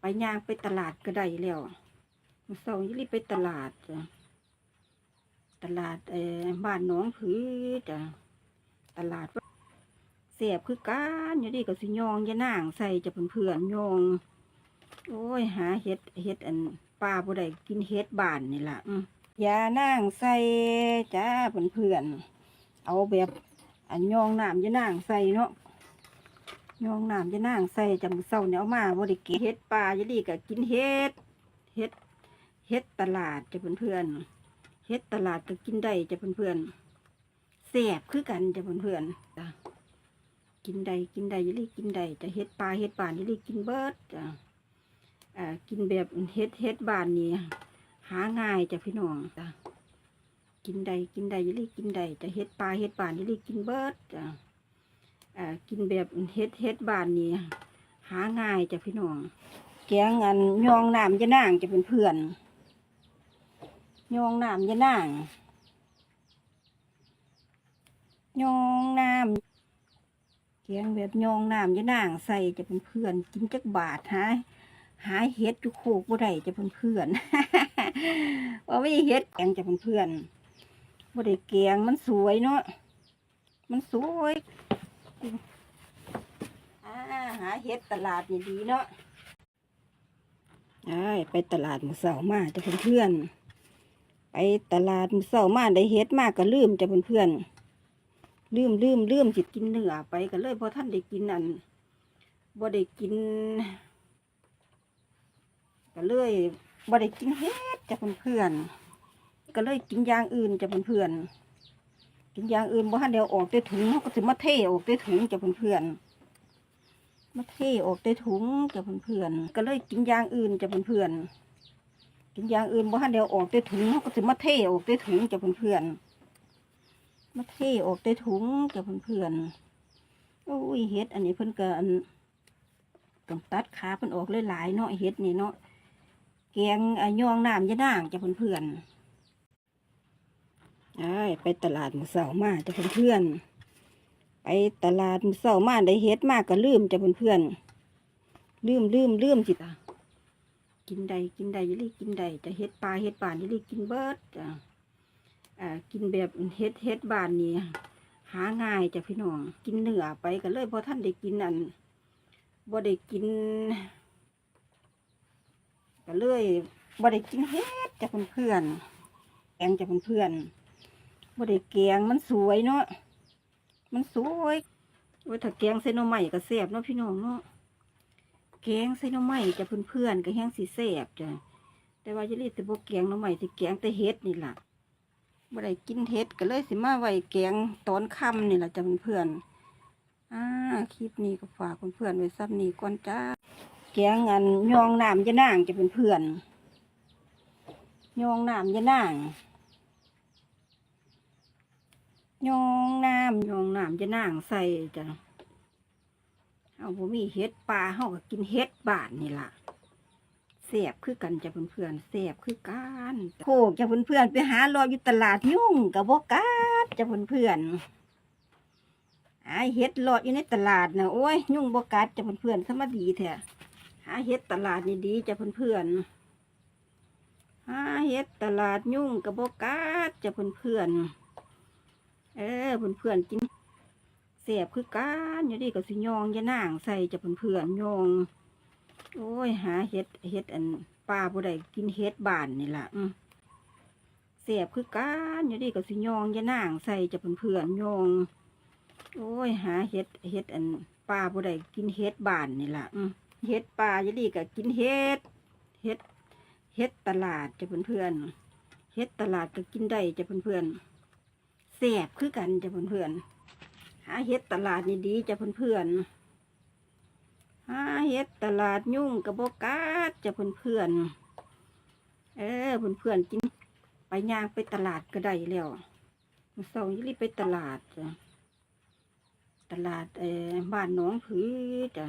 ไปย่างไปตลาดก็ได้แล้วมือเช้ายี่รีไปตลาดจ้ะตลาดเอ่อบ้านหนองผือจ้ะตลาดเสียบคือการอยู่ดีก็สิยองยะนางใส่จะเพื่อนๆยอง โอ้ยหาเห็ดเห็ดอันปลาบ่ได้กินเห็ดบ้านนี่ล่ะยานางใส่จ้าเพื่อนๆเอาแบบอันยองน้ำยานางใส่เนาะ ยองน้ำจะนั่งใส่จำเศร้าเนี่ยเอามาบริกตเฮ็ดปลาจะดีก็กินเฮ็ดเฮ็ดเฮ็ดตลาดจะเพื่อนเพื่อนเฮ็ดตลาดก็กินได้จะเพื่อนเพื่อนแสบคือกันจะเพื่อนเพื่อนจ้ะกินได้กินได้จะดีกินได้จะเฮ็ดปลาเฮ็ดบานจะดีกินเบิดจ้ะอ่ากินแบบเฮ็ดเฮ็ดบานนี่หาง่ายจ้ะพี่น้องจ้ะกินได้กินได้จะดีกินได้จะเฮ็ดปลาเฮ็ดบานจะดีกินเบิดจ้ะอ่า กินแบบเฮ็ดเฮ็ดบ้านนี่หาง่ายจ้ะพี่น้อง แกงอันยองน้ำจะนางจะเป็นเพื่อนยองน้ำจะนางยองน้ำแกงแบบยองน้ำจะนางใส่จะเป็นเพื่อนกินจักบาทหาหาเฮ็ดอยู่โคกบ่ได้จะเป็นเพื่อนว่าไม่เฮ็ดแกงจะเป็นเพื่อนบ่ได้แกงมันสวยเนาะมันสวย อ่าหาเห็ดตลาดนี่ดีเนาะไไปตลาดมือเสาร์มาจะเพื่อนๆไปตลาดมือเสาร์มาได้เห็ดมากก็ลืมจะเพื่อนๆลืมลืมลืมจิตกินเนื้อไปก็เลยพอท่านได้กินอันบ่ได้กินก็เลยบ่ได้กินเห็ดจะเพื่อนๆก็เลยกินอย่างอื่นจะเพื่อนๆ กินอย่างอื่นบ่ทันเดียวออกแต่ถุงเขาก็สิมาเทออกแต่ถุงจ้ะเพื่อนๆมาเทออกแต่ถุงจ้ะเพื่อนๆก็เลยกินอย่างอื่นจ้ะเพื่อนๆกินอย่างอื่นบ่ทันเดียวออกแต่ถุงเขาก็สิมาเทออกแต่ถุงจ้ะเพื่อนๆมาเทออกแต่ถุงจ้ะเพื่อนๆโอ้ยเฮ็ดอันนี้เพิ่นก็อันต้องตัดขาเพิ่นออกเลยหลายเนาะเฮ็ดนี่เนาะแกงอะยองน้ำยะนางจ้ะเพื่อนๆ ไอ้ายไปตลาดมือเสาร์มาจะเพื่อนๆไปตลาดมือเสาร์มาได้เฮ็ดมากก็ลืมจะเพื่อนๆลืมลืมลืมจิตอะกินได้กินได้อยี่ลีกินได้จะเฮ็ดปลาเฮ็ดบานยี่ลีกินเบิดจ้ะอ่ากินแบบเฮ็ดเฮ็ดบานนี่หาง่ายจ้ะพี่น้อง กินเนื้อไปก็เลยพอท่านได้กินอันบ่ได้กินก็เลยบ่ได้กินเฮ็ดจ้ะเพื่อนๆแกงจ้ะเพื่อนๆ บ่ได้แกงมันสวยเนาะมันสวยโอ้ยถ้าแกงใส่หน่อไม้ก็แซ่บเนาะพี่น้องเนาะแกงใส่หน่อไม้จะเพื่อนๆก็แห้งสีแซ่บจ้ะแต่ว่าจะรีดแต่บ่แกงหน่อไม้สิแกงแต่เฮ็ดนี่ล่ะบ่ได้กินเฮ็ดก็เลยสิมาไว้แกงตอนค่ำนี่ล่ะจ้ะเพื่อนๆอ่าคลิปนี้ก็ฝากเพื่อนๆไว้ซ้ำนี้ก่อนจ้าแกงอันยองน้ำยะนางจะเป็นเพื่อนยองน้ำยะนาง ยองน้ำยองน้ำจะนั่งใส่จ้ะเอาบ่มีเฮ็ดปลาเฮาก็กินเฮ็ดบานนี่ล่ะเสียบคือกันจะเพื่อนๆเสียบคือกันโคกจะเพื่อนๆไปหารออยู่ตลาดยุ่งกับบ่กัดจะเพื่อนๆหาเฮ็ดรออยู่ในตลาดนะโอ้ยยุ่งบ่กัดจะเพื่อนๆสมาดีแท้หาเฮ็ดตลาดนี่ดีจะเพื่อนๆหาเฮ็ดตลาดยุ่งกับบ่กัดจะเพื่อนๆ เออเพื่อนเพื่อนกินเสียบคือการอยู่ดีกับสิยองยะนางใส่จะเพื่อนเพื่อนยอง โอ้ยหาเห็ดเห็ดอันปลาบ่ได้กินเห็ดบานนี่ล่ะเสียบคือการอยู่ดีกับสิยองยะนางใส่จะเพื่อนเพื่อนยอง โอ้ยหาเห็ดเห็ดอันปลาบ่ได้กินเห็ดบานนี่ล่ะเห็ดปลาอยู่ดีกับกินเห็ดเห็ดเห็ดตลาดจะเพื่อนเพื่อนเห็ดตลาดก็กินได้จะเพื่อนเพื่อน แสบคือกันจ้ะเพื่อนๆหาเฮ็ดตลาดนี่ดีจ้ะเพื่อนๆหาเฮ็ดตลาดยุ่งกับบกาดจ้ะเพื่อนๆเออเพื่อนๆกินไปย่างไปตลาดก็ได้แล้วมือเสาร์ยี่รีไปตลาดจ้ะตลาดเออบ้านหนองผือจ้ะ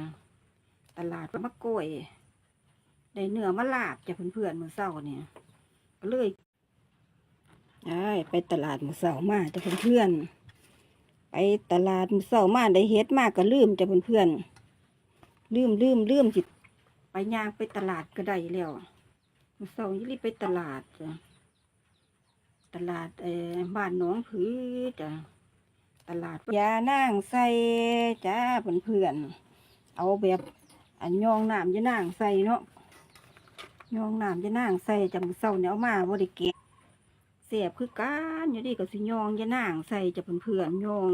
ตลาดมะกล้วยได้เนื้อมาลาบจ้ะเพื่อนๆมื้อเสาร์เนี่ยเลย ไอ้ไปตลาดมือเสามาจะเพื่อนๆไปตลาดมือเสามาได้เฮ็ดมากก็ลืมจะเพื่อนๆลืมลืมลืมจิตไปย่างไปตลาดก็ได้แล้วมือเช้ายี่รีไปตลาดจ้ะตลาดเออบ้านหนองผือจ้ะตลาดยานางใส่จ้าเพื่อนๆเอาแบบอันยองน้ำยานางใส่เนาะยองน้ำยานางใส่จำอเช้าเนี่ยเอามาบ่ได้เก สียบคือกันอยู่ดีก็สิยองยานางใส่จะเพื่อนๆยอง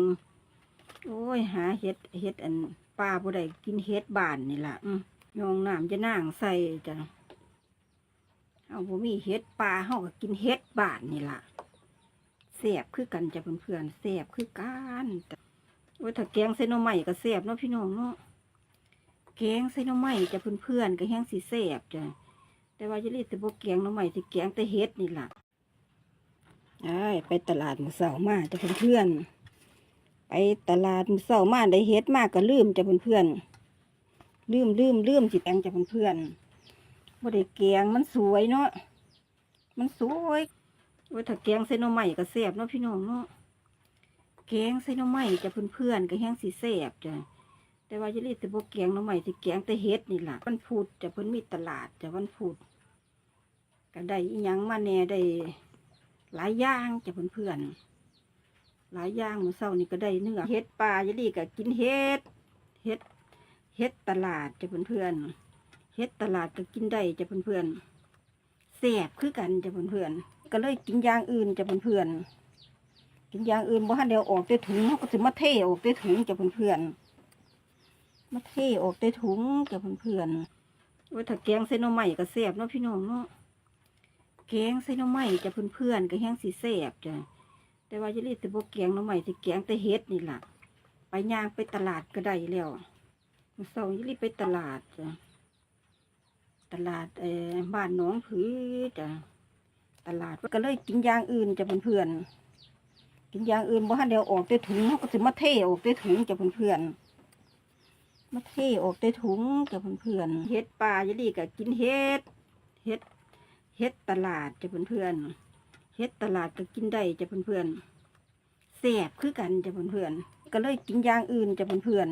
โอ้ยหาเห็ดเห็ดอันปลาบ่ได้กินเห็ดบานนี่ล่ะยองน้ำจะนางใส่จ้ะเอาบ่มีเห็ดปลาเฮาก็กินเห็ดบานนี่ล่ะแซ่บคือกันจะเพื่อนๆแซ่บคือกันโอ้ยถ้าแกงใส่หน่อไม้ก็แซ่บเนาะพี่น้องเนาะแกงใส่หน่อไม้จะเพื่อนๆก็แห้งสิแซ่บจ้ะแต่ว่าจะรียกแต่บ่แกงหน่อไม้สิแกงแต่เห็ดนี่ล่ะ ไอ้ายไปตลาดมือเช้ามาจะเพื่อนๆไปตลาดมือเช้ามาได้เฮ็ดมากก็ลืมจะเพื่อนๆลืมลืมลืมสิแตงจะเพื่อนๆบ่ได้แกงมันสวยเนาะมันสวยโอ้ยถ้าแกงใส่หน่อไม้ก็แซ่บเนาะพี่น้องเนาะแกงใส่หน่อไม้จ้ะเพื่อนๆก็แห้งสิแซ่บจ้ะแต่ว่าจะเรียกแต่บ่แกงหน่อไม้สิแกงแต่เฮ็ดนี่ล่ะวันพุธจะเพิ่นมีตลาดจะวันพุธก็ได้ยังมาแน่ได้ หลายอย่างจ้ะเพื่อนๆหลายอย่างมื้อเช้านี่ก็ได้เนื้อเฮ็ดปลาอยลี่ก็กินเฮ็ดเฮ็ดเฮ็ดตลาดจ้ะเพื่อนๆเฮ็ดตลาดก็กินได้จ้ะเพื่อนๆแซ่บคือกันจ้ะเพื่อนๆก็เลยกินอย่างอื่นจ้ะเพื่อนๆกินอย่างอื่นบ่ทันเดียวออกแต่ถุงก็สิมาเทออกแต่ถุงจ้ะเพื่อนๆมาเทออกแต่ถุงจ้ะเพื่อนๆโอ้ยถ้าแกงใส่หน่อไม้ก็แซ่บเนาะพี่น้องเนาะ แกงใส่น่อไม้จะเพื่อนๆก็แห้งสิแซ่บจ้ะแต่ว่าจะรียกแต่บ่แกงน้องใหม่สิแกงแต่เฮ็ดนี่แหละไปย่างไปตลาดก็ได้แล้วมือเช้ายี่รีบไปตลาดจ้ะตลาดเออบ้านหนองผือจ้ะตลาดก็เลยกินย่างอื่นจ้ะเพื่อนๆกินย่างอื่นบ่ทันเดียวออกแต่ถุงเขาก็สิมาเทออกแต่ถุงจ้ะเพื่อนๆมาเทออกแต่ถุงจะเพื่อนๆเฮ็ดปลายี่รีก็กินเฮ็ด เฮ็ด เฮ็ดตลาดจะเพื่อนๆเฮ็ดตลาดก็กินได้จะเพื่อนๆแซ่อนแสบคือกันจะเพื่อนๆก็เลยกินอย่างอื่นจะเพื่อน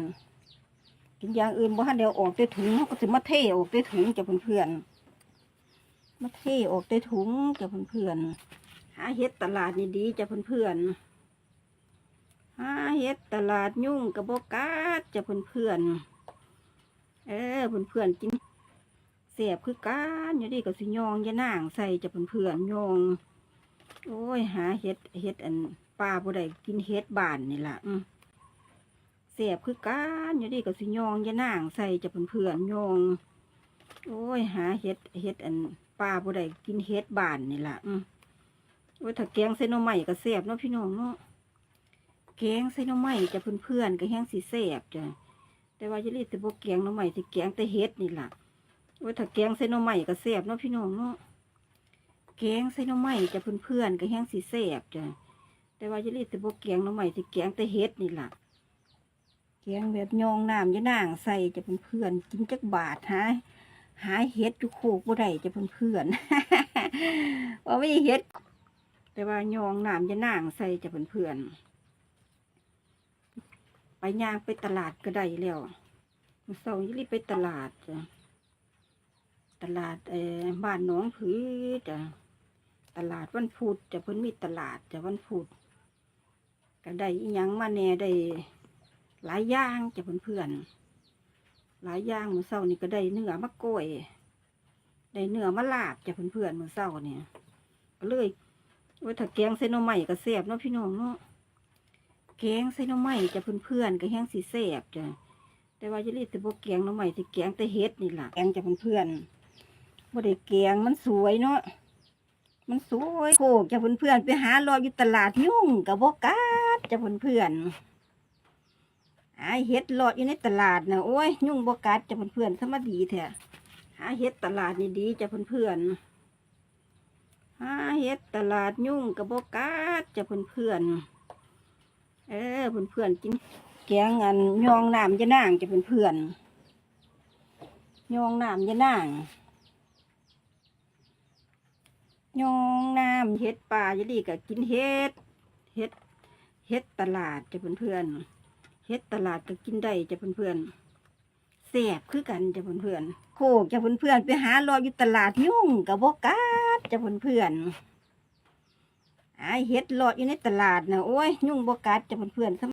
ๆกินอย่างอื่นบ่ทันเดียวออกแต่ถุงเขาก็สิมาเทออกแต่ถุงจะเพื่อนๆมาเทออกแต่ถุงจะเพื่อนๆหาเฮ็ดตลาดนี่ดีจะเพื่อนๆหาเฮ็ดตลาดยุ่งกับบกาดจะเพื่อนๆเออเพื่อนๆกิน แซ่บคือกันอยู่ดีก็สิยองยะนางใส่จะเพื่อนๆยอง โอ้ย หาเห็ดเห็ดอันปลาบ่ได้กินเห็ดบานนี่ล่ะเสียบคือกันอยู่ดีก็สิยองยะนางใส่จะเพื่อนๆยอง โอ้ย หาเห็ดเห็ดอันปลาบ่ได้กินเห็ดบานนี่ล่ะโอ้ยถ้าแกงใส่น่อไม้ก็แซ่บเนาะพี่น้องเนาะแกงใส่น่อไม้จะเพื่อนๆก็แห้งสิแซ่บจ้ะแต่ว่าจะเรียกแต่บ่แกงน่อไม้สิแกงแต่เห็ดนี่ล่ะ โอ้ยถ้าแกงใส่หน่อไม้ก็แซ่บเนาะพี่น้องเนาะแกงใส่หน่อไม้จะเพื่อนๆก็แห้งสีแซ่บจ้ะแต่ว่าจะเรียกแต่บ่แกงหน่อไม้สิแกงแต่เฮ็ดนี่แหละแกงแบบยองน้ำยะนางใส่จะเพื่อนๆกินจักบาทหาหาเฮ็ดอยู่โคกบ่ได้จะเพื่อนๆว่าไม่เฮ็ด แต่ว่ายองน้ำยะนางใส่จะเพื่อนๆไปย่างไปตลาดก็ได้แล้วมื้อเช้ายี่รีบไปตลาดจ้ะ ตลาดเออบ้านหนองผือจ้ะตลาดวันพุธจะเพิ่นมีตลาดจะวันพุธก็ได้อีหยังมาแน่ได้หลายอย่างจะเพื่อนๆหลายอย่างมือเช้านี่ก็ได้เนื้อมะกล้วยได้เนื้อมะลาบจะเพื่อนๆมื้อนมือเช้าเนี่ยก็เลยว่าถ้าแกงใส่หน่อไม้ก็แซ่บเนาะพี่น้องเนาะแกงใส่หน่อไม้จ้ะเพื่อนๆก็แห้งสิแซ่บจ้ะแต่ว่าจะรียกแต่บ่แกงน่อไม้สิแกงแต่เฮ็ดนี่แหละแกงจะเพื่อนๆ บ่ได้แกงมันสวยเนาะมันสวยโคกจะเพื่อนๆไปหารออยู่ตลาดยุ่งกับบ่กัดจะเพื่อนๆหาเห็ดรออยู่ในตลาดนะโอ้ยยุ่งบ่กัดจะเพื่อนๆสมาดีแท้หาเห็ดตลาดนี่ดีจะเพื่อนๆหาเห็ดตลาดยุ่งกับบ่กัดจะเพื่อนๆเออเพื่อนๆกินแกงอันยองน้ำจะนางจะเพื่อนยองน้ำจะนาง ยองน้ำเฮ็ดปลาจะดีก็กินเฮ็ดเฮ็ดเฮ็ดตลาดจะเพื่อนๆเฮ็ดตลาดก็กินได้จะเพื่อนๆแสบคือกันจ้ะเพื่อนๆโคกจ้ะเพื่อนๆไปหารออยู่ตลาดยุ่งกับบ่กัดจ้ะเพื่อนๆไอายเฮ็ดรออยู่ในตลาดนะโอ้ยยุ่งบ่กัดจ้ะเพื่อนๆ